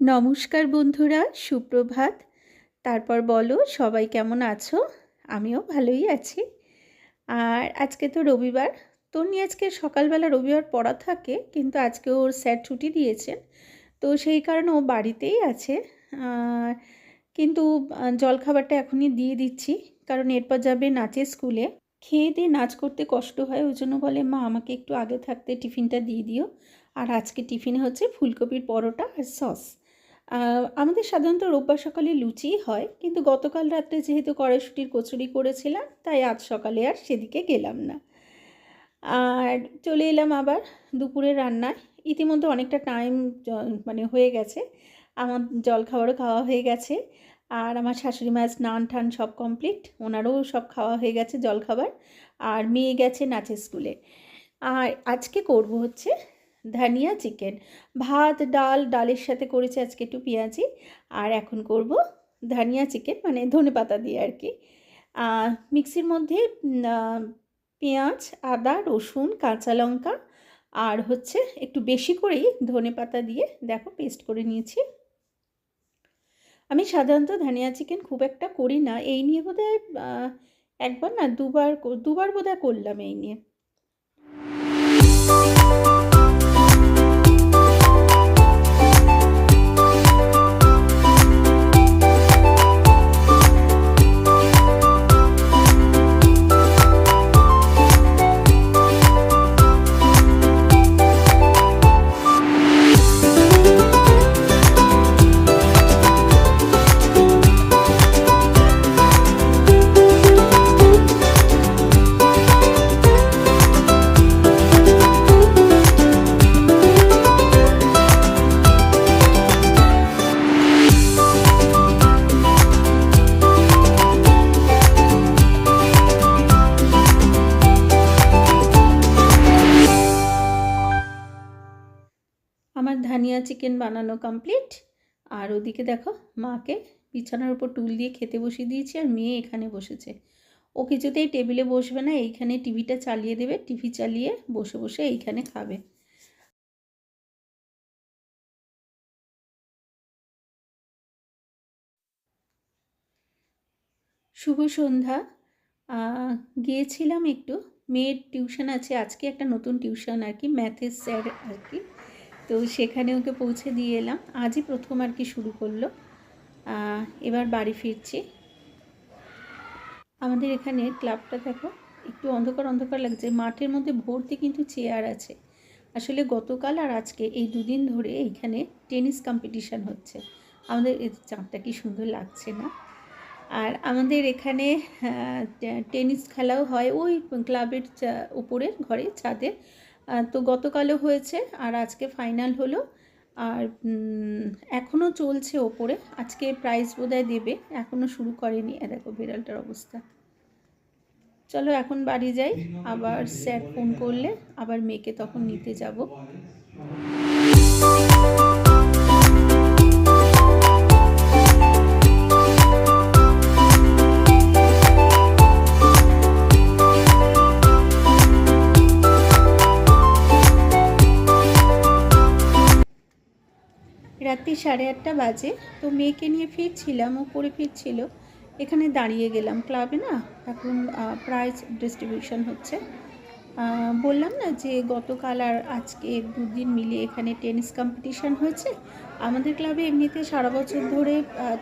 নমস্কার বন্ধুরা, সুপ্রভাত। তারপর বলো, সবাই কেমন আছো? আমিও ভালোই আছি। আর আজকে তো রবিবার তন্নি আজকে সকালবেলা রবিবার পড়া থাকে, কিন্তু আজকে ওর স্যার ছুটি দিয়েছেন, তো সেই কারণে ও বাড়িতেই আছে। কিন্তু জলখাবারটা এখনই দিয়ে দিচ্ছি, কারণ এরপর যাবে নাচের স্কুলে। খেয়ে দিয়ে নাচ করতে কষ্ট হয়, ওই জন্য বলে, মা, আমাকে একটু আগে থাকতে টিফিনটা দিয়ে দিও। আর আজকে টিফিনে হচ্ছে ফুলকপির পরোটা আর সস। আমাদের সাধারণত রোববার সকালে লুচিই হয়, কিন্তু গতকাল রাত্রে যেহেতু কড়াইশুটির কচুরি করেছিলাম, তাই আজ সকালে আর সেদিকে গেলাম না। আর চলে এলাম আবার দুপুরে রান্নায়। ইতিমধ্যে অনেকটা টাইম মানে হয়ে গেছে। আমার জল খাবারও খাওয়া হয়ে গেছে। আর আমার শাশুড়ি মা স্নান টান সব কমপ্লিট ওনারও সব খাওয়া হয়ে গেছে জল খাবার। আর মেয়ে গেছে নাচের স্কুলে আর আজকে করব হচ্ছে ধানিয়া চিকেন। ভাত ডাল ডালের সাথে করেছি আজকে একটু পেঁয়াজি। আর এখন করব ধানিয়া চিকেন মানে ধনে পাতা দিয়ে আর কি। মিক্সির মধ্যে পেঁয়াজ আদা রসুন কাঁচা লঙ্কা আর হচ্ছে একটু বেশি করেই ধনে পাতা দিয়ে দেখো পেস্ট করে নিয়েছি। আমি সাধারণত ধানিয়া চিকেন খুব একটা করি না। এই নিয়ে আহ, একবার না দুবার দুবার বোধহয় করলাম এই নিয়ে। আমার ধানিয়া চিকেন বানানো কমপ্লিট আর ওদিকে দেখো, মাকে বিছানার উপর টুল দিয়ে খেতে বসিয়ে দিয়েছি আর মেয়ে এখানে বসেছে। ও কিছুতেই টেবিলে বসবে না, এইখানে টিভিটা চালিয়ে দেবে, টিভি চালিয়ে বসে বসে এইখানে খাবে। শুভ সন্ধ্যা। গিয়েছিলাম একটু, মেয়ের টিউশন আছে, আজকে একটা নতুন টিউশন আর কি ম্যাথের স্যার আর কি। তো সেখানে ওকে পৌঁছে দিয়ে এলাম। আজই প্রথম আর কি শুরু করল। এবার বাড়ি ফিরছি। আমাদের এখানে ক্লাবটা দেখো, একটু অন্ধকার অন্ধকার লাগছে। মাঠের মধ্যে ভর্তি কিন্তু চেয়ার আছে। আসলে গতকাল আর আজকে এই দুদিন ধরে এইখানে টেনিস কম্পিটিশান হচ্ছে। আমাদের চাঁদটা কি সুন্দর লাগছে না? আর আমাদের এখানে টেনিস খেলাও হয় ওই ক্লাবের চা- উপরে ঘরে ছাদে তো গতকালও হয়েছে আর আজকে ফাইনাল হলো। আর এখনও চলছে ওপরে। আজকে প্রাইস বোধহয় দেবে। এখনও শুরু করেনি। এ দেখো বিড়ালটার অবস্থা। চলো এখন বাড়ি যাই। আবার স্যার ফোন করলে, আবার মেয়েকে তখন নিতে যাব। রাত্রি সাড়ে আটটা বাজে, তো মেয়েকে নিয়ে ফিরছিলাম ও পড়ে ফিরছিল। এখানে দাঁড়িয়ে গেলাম। ক্লাবে না এখন প্রাইজ ডিস্ট্রিবিউশন হচ্ছে। বললাম না যে গতকাল আর আজকে দুদিন মিলে এখানে টেনিস কম্পিটিশন হয়েছে? আমাদের ক্লাবে এমনিতে সারা বছর ধরে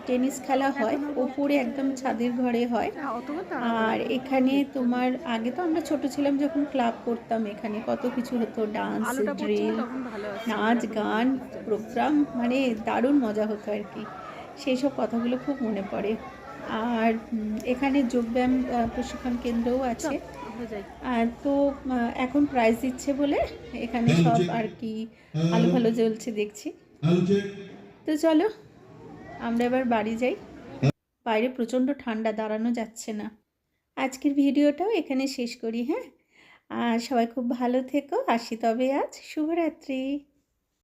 টেনিস খেলা হয়। ওপরে একদম ছাদের ঘরে হয়। আর এখানে তোমার আগে তো আমরা ছোট ছিলাম যখন ক্লাব করতাম এখানে কত কিছু হতো ডান্স ড্রিল নাচ গান প্রোগ্রাম মানে দারুণ মজা হতো আর কি। সেই সব কথাগুলো খুব মনে পড়ে। আর এখানে যোগব্যায়াম প্রশিক্ষণ কেন্দ্রও আছে। আর তো এখন প্রাইস দিচ্ছে বলে এখানে সব আর কি আলো ভালো জ্বলছে দেখছি। তো চলো আমরা এবার বাড়ি যাই। বাইরে প্রচণ্ড ঠান্ডা দাঁড়ানো যাচ্ছে না। আজকের ভিডিওটাও এখানে শেষ করি হ্যাঁ? আর সবাই খুব ভালো থেকো আসি তবে আজ। শুভরাত্রি।